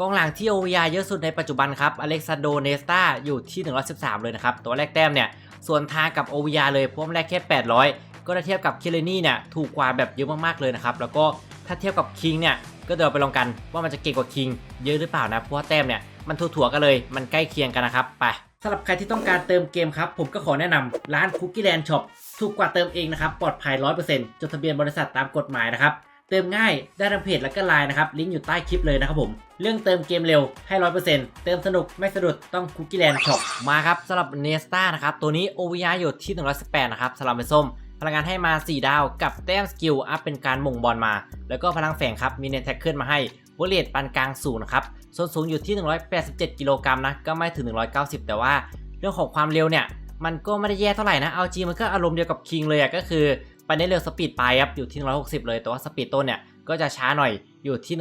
กองหลังที่ OVR เยอะสุดในปัจจุบันครับ อเล็กซานโดเนสตาอยู่ที่ 113 เลยนะครับ ตัวแรกแต้มเนี่ยส่วนทางกับ OVR เลยเพราะมันแรกแค่ 800 ก็ถ้าเทียบกับเคเลนี่เนี่ยถูกกว่าแบบเยอะมากๆเลยนะครับ แล้วก็ถ้าเทียบกับคิงเนี่ยก็เดี๋ยวไปลองกันว่ามันจะเก่งกว่าคิงเยอะหรือเปล่านะ เพราะว่าแต้มเนี่ยมันถั่วๆกันเลย มันใกล้เคียงกันนะครับ ไปสำหรับใครที่ต้องการเติมเกมครับ ผมก็ขอแนะนำร้านคุกกี้แลนด์ช็อปถูกกว่าเติมเองนะครับปลอดภัย100%จดทะเบียนบริษัทตามกฎหมายนะครับ เติมง่ายได้ทางเพจและก็ไลน์นะครับลิงก์อยู่ใต้คลิปเลยนะครับผม เรื่องเติมเกมเร็วให้100%เซ็นติมสนุกไม่สะดุดต้องคุกกี้แลนด์ช็อปมาครับสำหรับเนสตานะครับตัวนี้ OVR อยู่ที่ 118 นะครับสำหรับเป็นส้มพลังงานให้มา 4 ดาวกับแต้มสกิลอัพเป็นการหม่งบอลมา แล้วก็พลังแฝงครับมีเนตแท็กเกิลมาให้วอลเลตปานกลางสูงนะครับส่วนสูงอยู่ที่ 187 กิโลกรัมนะก็ไม่ถึง 190 แต่ว่าเรื่องของความเร็วเนี่ยมันก็ไม่ได้แย่เท่าไหร่นะเอาจริงมันก็อารมณ์เดียวกับคิงเลยอะก็คือ ไปในเร็วสปีดปลายครับอยู่ที่ 160 เลยแต่ว่าสปีดต้นเนี่ยก็จะช้าหน่อยอยู่ที่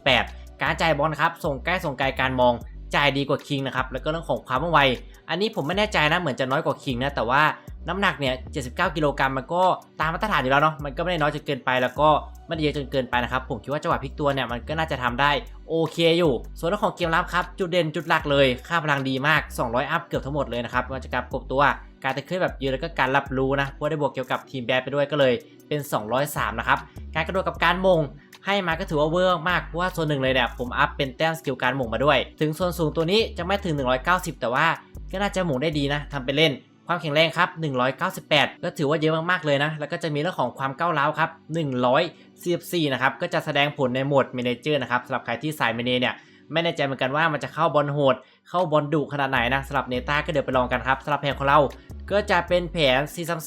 138 การจ่ายบอลครับส่งใกล้ส่งไกลการมอง จ่ายดีกว่าคิงนะครับแล้วก็เรื่องของความว่องไว อันนี้ผมไม่แน่ใจนะเหมือนจะน้อยกว่าคิงนะแต่ว่าน้ำหนักเนี่ย 79 กิโลกรัมมันก็ตามมาตรฐานอยู่แล้วเนาะ มันก็ไม่ได้น้อยจนเกินไป แล้วก็ไม่ได้เยอะจนเกินไปนะครับ ผมคิดว่าจังหวะพลิกตัวเนี่ยมันก็น่าจะทำได้โอเคอยู่ ส่วนเรื่องของเกมรับครับ จุดเด่นจุดหลักเลย ค่าพลังดีมาก 200 อัพเกือบทั้งหมดเลยนะครับม่ว่าจะการกบตัว การตะเคลื่อนแบบยืนแล้วก็การรับรู้นะเพราะได้บวกเกี่ยวกับทีมแบดไปด้วยก็เลยเป็น 203 นะครับ การกระโดดกับการมง ให้มาก็ถือว่าเวอร์มากเพราะว่าส่วนหนึ่งเลยเนี่ยผมอัพเป็นแต้มสกิลการหม่งมาด้วย ถึงส่วนสูงตัวนี้จะไม่ถึง 190 แต่ว่าก็น่าจะหม่งได้ดีนะทำเป็นเล่นความแข็งแรงครับ 198 ก็ถือว่าเยอะมาก ๆ เลยนะ แล้วก็จะมีเรื่องของความก้าวร้าวครับ 144 นะครับ ก็จะแสดงผลในโหมดเมนเจอร์นะครับสำหรับใครที่สายเมเนเนี่ย ไม่แน่ใจเหมือนกันว่ามันจะเข้าบอลโหด เข้าบอลดุขนาดไหนนะสำหรับเนต้าก็เดี๋ยวไปลองกันครับสำหรับแผนของเรา ก็จะเป็นแผน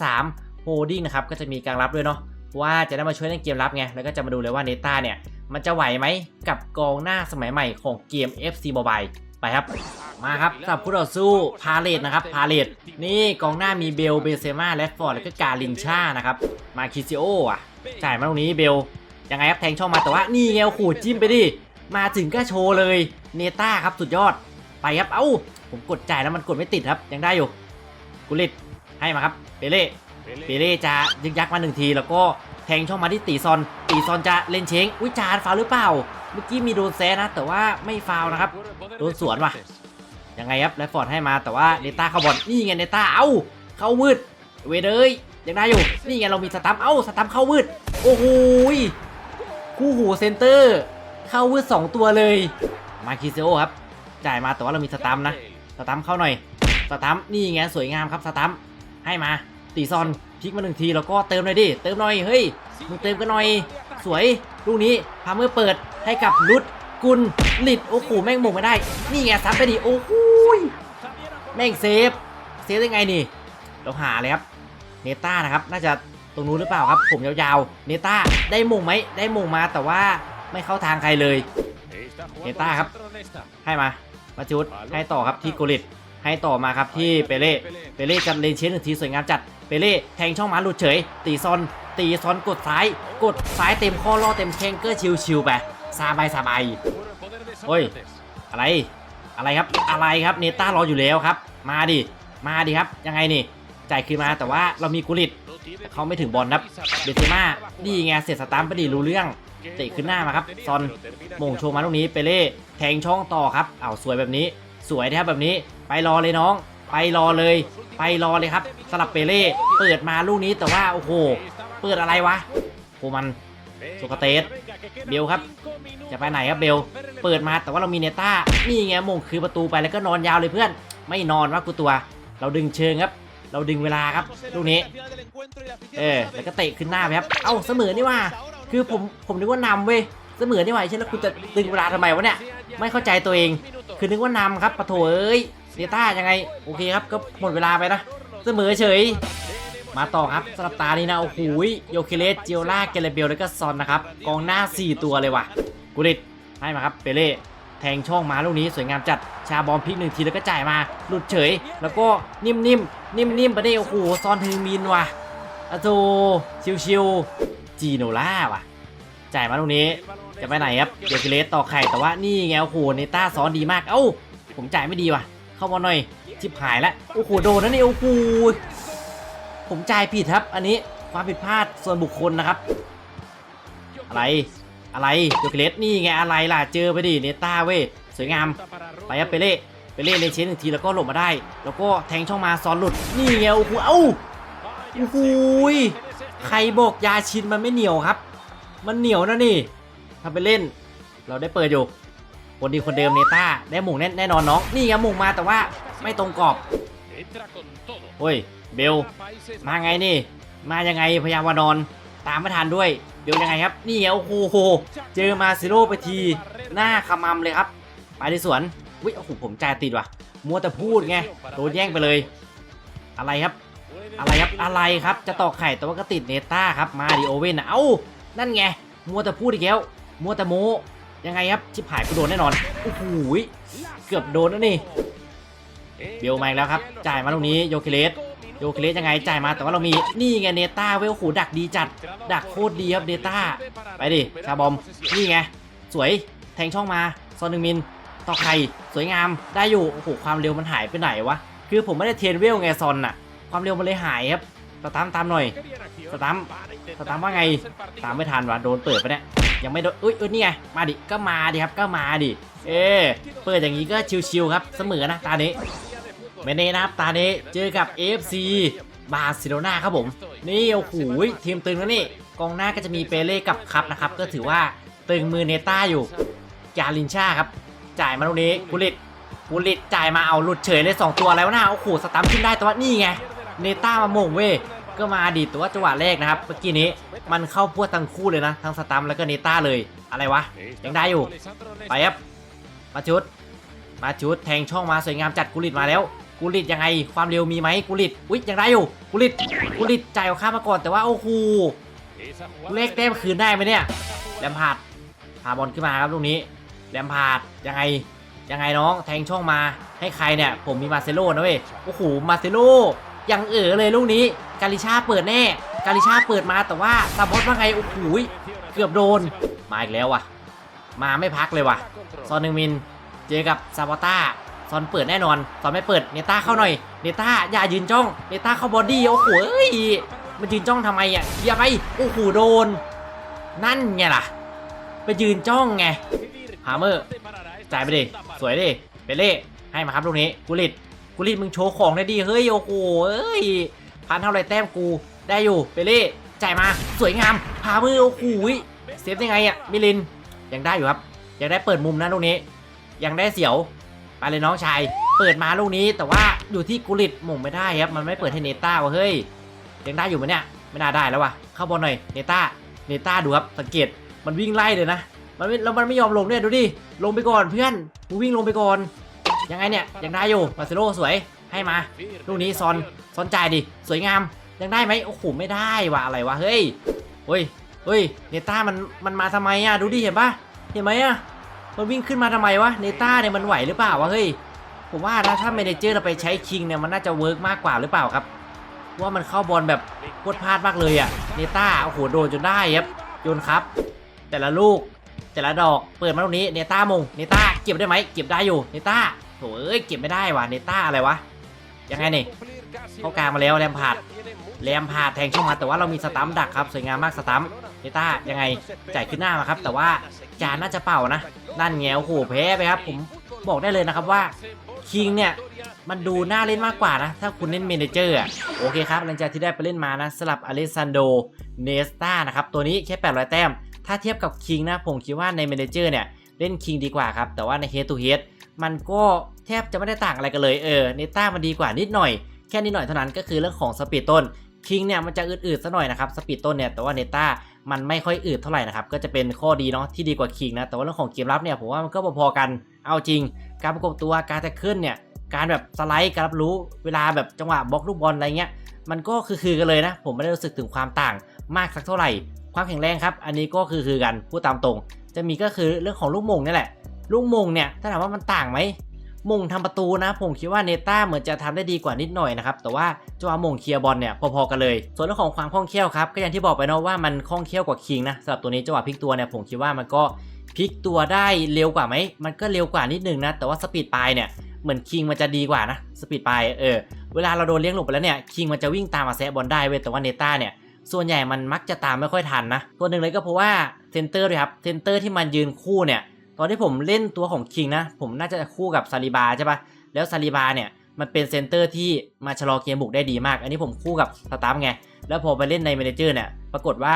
433 Holding นะครับ ก็จะมีการรับด้วยเนาะ ว่าจะได้มาช่วยเล่นเกมรับไง แล้วก็จะมาดูเลยว่าเนต้าเนี่ย มันจะไหวไหมกับกองหน้าสมัยใหม่ของเกม FC Mobile ไปครับ มาครับสำหรับผู้ต่อสู้พาเลตนะครับพาเลตนี่กองหน้ามีเบลเบเซมาแรดฟอร์ดแล้วก็กาลินชานะครับ มาคิซิโออะจ่ายมาตรงนี้เบลยังไงครับแทงช่องมาแต่ว่านี่ไงโอ้โหจิ้มไปดิมาถึงก็โชว์เลยเนต้าครับสุดยอดไปครับเอ้า ผมกดจ่ายแล้วมันกดไม่ติดครับ ยังได้อยู่กุลิตให้มาครับเปเล่เปเล่จะยึกยักมาหนึ่งทีแล้วก็ แทงช่องมาที่ตีซอน ตีซอนจะเล่นเชงอุ้ยจานฟาวหรือเปล่า เมื่อกี้มีโดนแซะนะ แต่ว่าไม่ฟาวนะครับ โดนสวนว่ะ ยังไงครับแรดฟอร์ดให้มาแต่ว่าเนต้าเข้าบอลนี่ไงเนต้าเอ้า เข้ามืด เวเดยยังได้อยู่ นี่ไงเรามีสตัมเอ้าสตัมเข้ามืด โอ้โหคู่หูเซนเตอร์ เข้ามืดสองตัวเลย มาคิเซโอครับ จ่ายมาแต่ว่าเรามีสตัมนะ สตัมเข้าหน่อย สตัมนี่ไงสวยงามครับสตัมให้มาตีซอน พลิกมาหนึ่งทีแล้วก็เติมหน่อยดิ เติมหน่อย เฮ้ย มึงเติมกันหน่อย สวย ลูกนี้พาเมื่อเปิดให้กับลุดกุลลิดโอ้โห แม่งมงไม่ได้ นี่ไงซับไปดิ โอ้โหยแม่งเซฟ เซฟได้ไงนี่ เราหาเลยครับ เนต้านะครับ น่าจะตรงนู้นหรือเปล่าครับ ผมยาวๆ เนต้า ได้มงไหม ได้มงมาแต่ว่าไม่เข้าทางใครเลย เนต้าครับ ให้มามาจุดให้ต่อครับที่โกลิต ให้ต่อมาครับที่เปเล่ เปเล่จัดเลนเชนหนึ่งทีสวยงามจัด เปเล่แทงช่องหมาหลุดเฉย ตีซอน ตีซอนกดซ้าย กดซ้ายเต็มข้อล่อเต็มแข้งก็ชิวๆไปสบายสบายโอ้ย อะไร อะไรครับ อะไรครับ เนต้ารออยู่แล้วครับ มาดิ มาดิครับ ยังไงนี่ จ่ายคืนมาแต่ว่าเรามีกุลิตเขาไม่ถึงบอลครับ เบนเซม่าดีไง เสียสตาร์ทไปดีรู้เรื่องเตะขึ้นหน้ามาครับ ซอนโมงโชว์มาตรงนี้ เปเล่ แทงช่องต่อครับอ้าวสวยแบบนี้ สวยนะครับแบบนี้ไปรอเลยน้อง ไปรอเลย ไปรอเลยครับสลับเปเล่เปิดมาลูกนี้แต่ว่าโอ้โหเปิดอะไรวะโหมันสุกเตสเบลครับจะไปไหนครับเบลเปิดมาแต่ว่าเรามีเนต้านี่ไงมงคือประตูไปแล้วก็นอนยาวเลยเพื่อน ไม่นอนวะกูตัว เราดึงเชิงครับ เราดึงเวลาครับลูกนี้ เออแล้วก็เตะขึ้นหน้าไปครับ เอ้าเสมอนี่ว่า คือผมผมนึกว่านำเว้ยเสมอนี่ว่าใช่แล้วคุณจะดึงเวลาทำไมวะเนี่ย ไม่เข้าใจตัวเอง คือนึกว่านำครับปะโถเอ้ยเนต้ายังไง โอเคครับ ก็หมดเวลาไปนะ เสมอเฉย มาต่อครับสำหรับตานี้นะ โอ้โหโยเคเลสเจียวล่าเกเรเบล แล้วก็ซอนนะครับ กองหน้า 4 ตัวเลยว่ะ กุลิตให้มาครับ เปเล่ แทงช่องมาลูกนี้สวยงามจัด ชาบอมพลิกหนึ่งทีแล้วก็จ่ายมา หลุดเฉย แล้วก็นิ่มๆ นิ่มๆไปได้โอ้โห ซอนทึงมินว่ะอโจชิวๆจีโนล่าว่ะ จ่ายมาลูกนี้จะไปไหนครับโยเคเลสต่อไข่แต่ว่านี่ไงโอ้โหเนต้าซ้อนดีมากเอ้า ผมจ่ายไม่ดีว่ะ เข้ามาหน่อยชิบหายแล้วโอ้โหโดนนะนี่โอ้โหผมจ่ายผิดครับ อันนี้ความผิดพลาดส่วนบุคคลนะครับ อะไรอะไรโยเกเลสนี่ไงอะไรล่ะเจอไปดิเนต้าเว้ยสวยงามไปครับเปเล่เปเล่เลนเชนหนึ่งทีแล้วก็หลบมาได้ แล้วก็แทงช่องมาซ้อนหลุดนี่ไงโอ้โหเอ้าโอ้โหยใครบอกยาชินมันไม่เหนียวครับ มันเหนียวนะนี่ทำไปเล่น เราได้เปิดอยู่คนดีคนเดิมเนต้าได้หมุ่งแน่แน่นอนน้องนี่ไงหมุ่งมาแต่ว่าไม่ตรงกรอบโอ้ยเบลมาไงนี่ มายังไงพยาวานอน ตามไม่ทันด้วยเบลยังไงครับ นี่ไงโอ้โหเจอมาซิโร่ไปทีหน้าขมำเลยครับ ไปในสวนวิโอ้โหผมใจติดว่ะ มัวแต่พูดไงโดนแย่งไปเลย อะไรครับ อะไรครับอะไรครับจะตอกไข่แต่ว่าก็ติดเนต้าครับมาดิโอเว่นะเอ้า นั่นไง มัวแต่พูดอีกแล้ว มัวแต่โมยังไงครับ ชิบหายกูโดนแน่นอน โอ้โหยเกือบโดนแล้วนี่ เบลมาอีกแล้วครับ จ่ายมาตรงนี้โยเคเลสโยเคเลสยังไง จ่ายมาแต่ว่าเรามี นี่ไงเนต้าเวลโหดักดีจัด ดักโคตรดีครับเนต้า ไปดิ ชาบอม นี่ไง สวย แทงช่องมา ซอนหนึ่งมิน ต่อไข่สวยงาม ได้อยู่ โอ้โห ความเร็วมันหายไปไหนวะ คือผมไม่ได้เทรนเวลไงซอนน่ะ ความเร็วมันเลยหายครับ สตามตามหน่อยสตามสตามว่าไงตามไม่ทันวะโดนเปิดไปเนี่ยยังไม่โดนอุ้ยอุ้ยนี่ไงมาดิก็มาดิครับก็มาดิเออเปิดอย่างนี้ก็ชิวๆครับเสมอนะตานี้เมเน่นะครับตานี้เจอกับ AFC บาร์เซโลนาครับผม นี่โอ้โหทีมตึงแล้วนี่กองหน้าก็จะมีเปเล่กับคับนะครับก็ถือว่าตึงมือเนต้าอยู่จาลินชาครับ จ่ายมาตรงนี้กุลิตกุลิตจ่ายมาเอาหลุดเฉยเลย 2 ตัวแล้วนะโอ้โหสตัมขึ้นได้แต่ว่านี่ไง เนต้ามาโมงเว้ยก็มาดีแต่ว่าจังหวะแรกนะครับเมื่อกี้นี้มันเข้าพวดทั้งคู่เลยนะทั้งสตัมแล้วก็เนต้าเลยอะไรวะยังได้อยู่ไปครับมาชุด มาชุดแทงช่องมาสวยงามจัดกุลิตมาแล้วกุลิตยังไงความเร็วมีไหมกุลิตอุ๊ยยังได้อยู่กุลิตกุลิตจ่ายเอาข้ามาก่อนแต่ว่าโอ้โหเลขแต้มคืนได้ไหมเนี่ยแลมพาดพาบอลขึ้นมาครับลูกนี้แลมพาดยังไงยังไงน้องแทงช่องมาให้ใครเนี่ยผมมีมาเซโลนะเว้ยโอ้โหมาเซโล ยังเอ๋อเลยลูกนี้กาลิชาเปิดแน่กาลิชาเปิดมาแต่ว่าซาบอสว่าไงโอ้โหเกือบโดนมาอีกแล้วว่ะ มาไม่พักเลยว่ะ ซอนหนึ่งมินเจอกับซาบอต้าซอนเปิดแน่นอนซอนไม่เปิดเนต้าเข้าหน่อยเนต้าอย่ายืนจ้องเนต้าเข้าบอดี้โอ้โหเอ้ยมันยืนจ้องทำไมอะอย่าไปโอ้โหโดน นั่นไงล่ะ ไปยืนจ้องไงฮาร์เมอร์จ่ายไปดิสวยดิเปเล่ให้มาครับลูกนี้กุลิต กุลิตมึงโชว์ของได้ดีเฮ้ยโอ้โหเอ้ยพันเท่าไรแต้มกูได้อยู่เปเล่จ่ายมาสวยงามฮาร์เมอโอ้โหเซฟยังไงอะมิลินยังได้อยู่ครับยังได้เปิดมุมนะลูกนี้ ยังได้เสียวไปเลยน้องชาย เปิดมาลูกนี้ แต่ว่าอยู่ที่กุลิตหม่งไม่ได้ครับมันไม่เปิดให้เนต้าวะเฮ้ยยังได้อยู่ไหมเนี่ยไม่น่าได้แล้ววะเข้าบอลหน่อยเนต้าเนต้าดูครับสังเกตมันวิ่งไล่เลยนะมันแล้วมันไม่ยอมลงเนี่ยดูดิลงไปก่อนเพื่อนมึงวิ่งลงไปก่อน ยังไงเนี่ยยังได้อยู่มาเซโลสวยให้มาลูกนี้ซอนซอนจ่ายดิสวยงามยังได้ไหมโอ้โหไม่ได้วะอะไรวะเฮ้ยเฮ้ยเฮ้ยเนต้ามันมันมาทำไมอะดูดิเห็นปะเห็นไหมอะมันวิ่งขึ้นมาทำไมวะเนต้าเนี่ยมันไหวหรือเปล่าวะเฮ้ยผมว่านะถ้าเมเนเจอร์เราไปใช้คิงเนี่ยมันน่าจะเวิร์กมากกว่าหรือเปล่าครับว่ามันเข้าบอลแบบโคตรพลาดมากเลยอะเนต้าโอ้โหโดนจนได้ครับโยนครับ แต่ละลูกแต่ละดอกเปิดมาตรงนี้เนต้ามงเนต้าเก็บได้ไหมเก็บได้อยู่เนต้า โถเอ้ยเก็บไม่ได้ว่ะเนต้าอะไรวะยังไงนี่เข้ากลางมาแล้วแรมพาดแรมพาดแทงช่องมาแต่ว่าเรามีสตัมดักครับสวยงามมากสตัมเนต้ายังไงจ่ายขึ้นหน้ามาครับ แต่ว่าจานน่าจะเป่านะนั่นแงโอ้โหแพ้ไปครับผมบอกได้เลยนะครับว่าคิงเนี่ยมันดูน่าเล่นมากกว่านะ ถ้าคุณเล่นเมนเจอร์อะโอเคครับ หลังจากที่ได้ไปเล่นมานะสลับอเลซันโดเนสตานะครับ ตัวนี้แค่ 800 แต้ม ถ้าเทียบกับคิงนะ ผมคิดว่าในเมนเจอร์เนี่ย เล่นคิงดีกว่าครับ แต่ว่าในเฮดทูเฮด มันก็แทบจะไม่ได้ต่างอะไรกันเลยเออเนต้ามันดีกว่านิดหน่อย แค่นิดหน่อยเท่านั้นก็คือเรื่องของสปีดต้นคิงเนี่ยมันจะอืดๆซะหน่อยนะครับสปีดต้นเนี่ยแต่ว่าเนต้ามันไม่ค่อยอืดเท่าไหร่นะครับก็จะเป็นข้อดีเนาะที่ดีกว่าคิงนะแต่ว่าเรื่องของเกมรับเนี่ยผมว่ามันก็พอๆกันเอาจริง การประกบตัวการจะขึ้นเนี่ยการแบบสไลด์การรับรู้เวลาแบบจังหวะบล็อกลูกบอลอะไรเงี้ยมันก็คือๆกันเลยนะ ผมไม่ได้รู้สึกถึงความต่างมากสักเท่าไหร่ ความแข็งแรงครับ อันนี้ก็คือคือกันพูดตามตรง จะมีก็คือเรื่องของลูกมงนี่แหละ ลูกมงเนี่ยถ้าถามว่ามันต่างไหมมงทำประตูนะ ผมคิดว่าเนต้าเหมือนจะทำได้ดีกว่านิดหน่อยนะครับ แต่ว่าจังหวะมงเคลียร์บอลเนี่ยพอๆกันเลย ส่วนเรื่องของความคล่องแคล่วครับ ก็อย่างที่บอกไปเนาะว่ามันคล่องแคล่วกว่าคิงนะสำหรับตัวนี้จังหวะพลิกตัวเนี่ยผมคิดว่ามันก็พลิกตัวได้เร็วกว่าไหมมันก็เร็วกว่านิดนึงนะ แต่ว่าสปีดปลายเนี่ยเหมือนคิงมันจะดีกว่านะสปีดปลายเออเวลาเราโดนเลี้ยงหลบไปแล้วเนี่ยคิงมันจะวิ่งตามมาแซะบอลได้เว้ยแต่ว่าเนต้าเนี่ยส่วนใหญ่มันมักจะตามไม่ค่อยทันนะ ตัวหนึ่งเลยก็เพราะว่าเซนเตอร์ด้วยครับเซนเตอร์ที่มันยืนคู่เนี่ย ตอนที่ผมเล่นตัวของคิงนะ ผมน่าจะคู่กับซาลิบาใช่ปะแล้วซาลิบาเนี่ยมันเป็นเซนเตอร์ที่มาชะลอเกมบุกได้ดีมาก อันนี้ผมคู่กับสตาร์มไง แล้วพอไปเล่นในเมเนเจอร์เนี่ยปรากฏว่า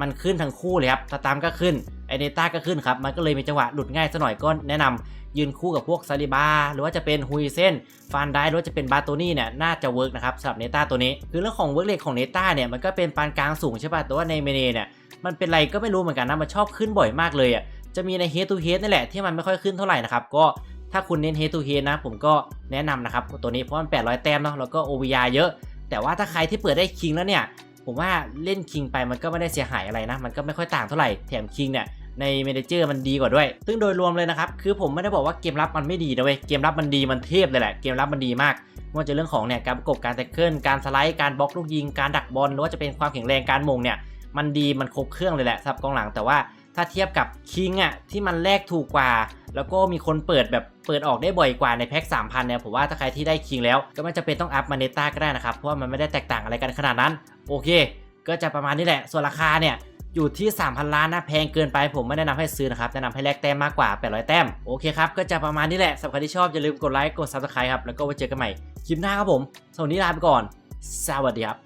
มันขึ้นทั้งคู่เลยครับสตาร์มก็ขึ้นไอเนต้าก็ขึ้นครับ มันก็เลยมีจังหวะหลุดง่ายซะหน่อยก็แนะนำยืนคู่กับพวกซาลิบา หรือว่าจะเป็นฮุยเซนฟานได้หรือว่าจะเป็นบาโตนี่เนี่ยน่าจะเวิร์กนะครับสำหรับเนต้าตัวนี้ คือเรื่องของเวิร์กเลทของเนต้าเนี่ยมันก็เป็นปานกลางสูงใช่ป่ะแต่ว่าในเมเนเนี่ยมันเป็นไรก็ไม่รู้เหมือนกันนะมันชอบขึ้นบ่อยมากเลยอะ จะมีในเฮด to เฮดนี่แหละที่มันไม่ค่อยขึ้นเท่าไหร่นะครับก็ถ้าคุณเน้นเฮด to เฮดนะ ผมก็แนะนำนะครับตัวนี้เพราะมัน 800 แต้มเนาะแล้วก็ OVR เยอะ แต่ว่าถ้าใครที่เปิดได้คิงแล้วเนี่ยผมว่าเล่นคิงไปมันก็ไม่ได้เสียหายอะไรนะ มันก็ไม่ค่อยต่างเท่าไหร่แถมคิงเนี่ยในเมเนเจอร์มันดีกว่าด้วย ซึ่งโดยรวมเลยนะครับ คือผมไม่ได้บอกว่าเกมรับมันไม่ดีนะเว้ย เกมรับมันดีมันเทพเลยแหละ เกมรับมันดีมากไม่ว่าจะเรื่องของเนี่ยการประกบการแท็กเกิลการสไลด์ การบล็อกลูกยิง การดักบอล หรือว่าจะเป็นความแข็งแรงการมงเนี่ย มันดีมันครบเครื่องเลยแหละสำหรับกองหลัง แต่ว่า ถ้าเทียบกับคิงอะที่มันแลกถูกกว่า แล้วก็มีคนเปิดแบบเปิดออกได้บ่อยกว่าในแพ็ค3,000เนี่ยผมว่าถ้าใครที่ได้คิงแล้วก็ไม่จำเป็นต้องอัพมาเนต้าก็ได้นะครับเพราะว่ามันไม่ได้แตกต่างอะไรกันขนาดนั้น โอเค ก็จะประมาณนี้แหละ ส่วนราคาเนี่ยอยู่ที่ 3,000 ล้านนะแพงเกินไปผมไม่แนะนำให้ซื้อนะครับ แนะนำให้แลกแต้มมากกว่า 800 แต้ม โอเคครับ ก็จะประมาณนี้แหละสำหรับใครที่ชอบ อย่าลืมกดไลค์กด Subscribe ครับ แล้วก็ไว้เจอกันใหม่ คลิปหน้าครับผมสวันนี้ลาไปก่อน สวัสดีครับ